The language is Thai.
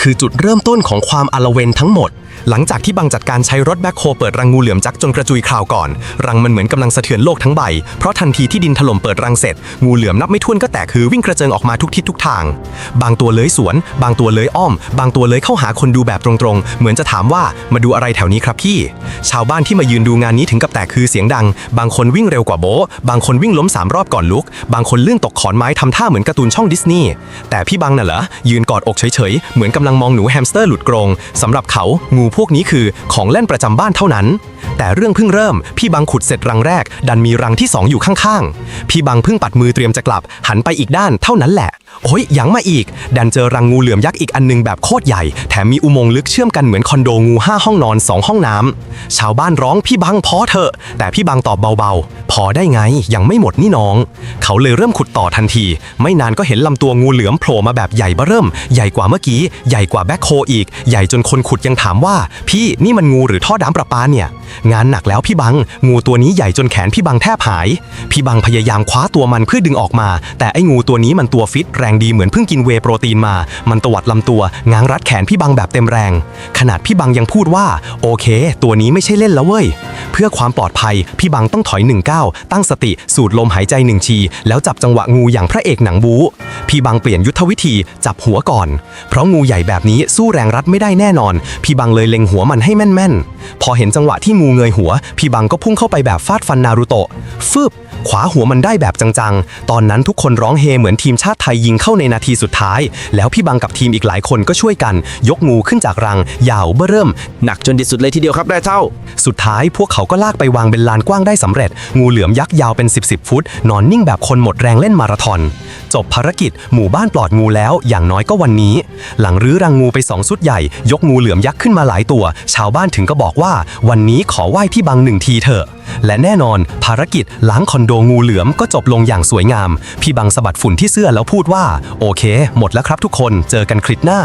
คือจุดเริ่มต้นของความอลเวนทั้งหมด หลังจากที่บังจัดการใช้รถแบ็คโฮเปิดรังงูเหลือมจักจนกระจุยคราวก่อน รังมันเหมือนกำลังสะเทือนโลกทั้งใบ เพราะทันทีที่ดินถล่มเปิดรังเสร็จ งูเหลือมนับไม่ถ้วนก็แตกคือวิ่งกระเจิงออกมาทุกทิศทุกทาง บางตัวเลื้อยสวน บางตัวเลื้อยอ้อม บางตัวเลื้อยเข้าหาคนดูแบบตรงๆ เหมือนจะถามว่ามาดูอะไรแถวนี้ครับพี่ ชาวบ้านที่มายืนดูงานนี้ถึงกับแตกคือเสียงดัง บางคนวิ่งเร็วกว่าโบ๊บางคนวิ่งล้มสามรอบก่อนลุก บางคนลื่นตกขอนไม้ทำท่าเหมือนการ์ตูนช่องดิสนีย์แต่พี่บังน่ะเหรอยืนกอดอกเฉยๆเหมือนกำลังมองหนูแฮมสเตอร์หลุดกรงสำหรับเขางูพวกนี้คือของเล่นประจำบ้านเท่านั้น แต่เรื่องเพิ่งเริ่ม พี่บังขุดเสร็จรังแรก ดันมีรังที่สองอยู่ข้างๆ พี่บังเพิ่งปัดมือเตรียมจะกลับ หันไปอีกด้านเท่านั้นแหละ โอ้ยยังมาอีก ดันเจอรังงูเหลือมยักษ์อีกอันหนึงแบบโคตรใหญ่ แถมมีอุโมงค์ลึกเชื่อมกันเหมือนคอนโดงูห้าห้องนอนสองห้องน้ำชาวบ้านร้องพี่บังพอเถอะ แต่พี่บังตอบเบาๆ พอได้ไงยังไม่หมดนี่น้อง เขาเลยเริ่มขุดต่อทันที ไม่นานก็เห็นลำตัวงูเหลือมโผล่มาแบบใหญ่เบ้อเริ่ม ใหญ่กว่าเมื่อกี้ ใหญ่กว่าแบ็คโฮอีก ใหญ่จนคนขุดยังถามว่า พี่นี่มันงูหรือท่อน้ำประปาเนี่ย งานหนักแล้วพี่บัง งูตัวนี้ใหญ่จนแขนพี่บังแทบหาย พี่บังพยายามคว้าตัวมันเพื่อดึงออกมา แต่ไอ้งูตัวนี้มันตัวฟิตแรงดีเหมือนเพิ่งกินเวโปรตีนมา มันตวัดลำตัว ง้างรัดแขนพี่บังแบบเต็มแรง ขนาดพี่บังยังพูดว่า โอเค ตัวนี้ไม่ใช่เล่นแล้วเว้ย พื่อความปลอดภัย พี่บังต้องถอยหนึ่งก้าวตั้งสติสูดลมหายใจหนึ่งที แล้วจับจังหวะงูอย่างพระเอกหนังบู๊พี่บังเปลี่ยนยุทธวิธีจับหัวก่อน เพราะงูใหญ่แบบนี้สู้แรงรัดไม่ได้แน่นอน พี่บังเลยเล็งหัวมันให้แม่นๆ พอเห็นจังหวะที่งูเงยหัว พี่บังก็พุ่งเข้าไปแบบฟาดฟันนารูโตะฟึบ ขวาหัวมันได้แบบจังๆ ตอนนั้นทุกคนร้องเฮเหมือนทีมชาติไทยยิงเข้าในนาทีสุดท้าย แล้วพี่บังกับทีมอีกหลายคนก็ช่วยกัน ยกงูขึ้นจากรัง ยาวเบ้อเริ่ม หนักจนที่สุดเลยทีเดียวครับได้เท่า สุดท้ายพวกเขาก็ลากไปวางเป็นลานกว้างได้สำเร็จ งูเหลือมยักษ์ยาวเป็น 10บสฟุต นอนนิ่งแบบคนหมดแรงเล่นมาราธอน จบภารกิจ หมู่บ้านปลอดงูแล้วอย่างน้อยก็วันนี้ หลังรื้อรังงูไปสองสุดใหญ่ ยกงูเหลือมยักษ์ขึ้นมาหลายตัว ชาวบ้านถึงก็บอกว่า วันนี้ขอไหว้พี่บังหนึ่งทีเถอะ และแน่นอน ภารกิจล้างคอนโดงูเหลือมก็จบลงอย่างสวยงาม พี่บังสะบัดฝุ่นที่เสื้อแล้วพูดว่า โอเค หมดแล้วครับทุกคนเจอกันคลิปหน้า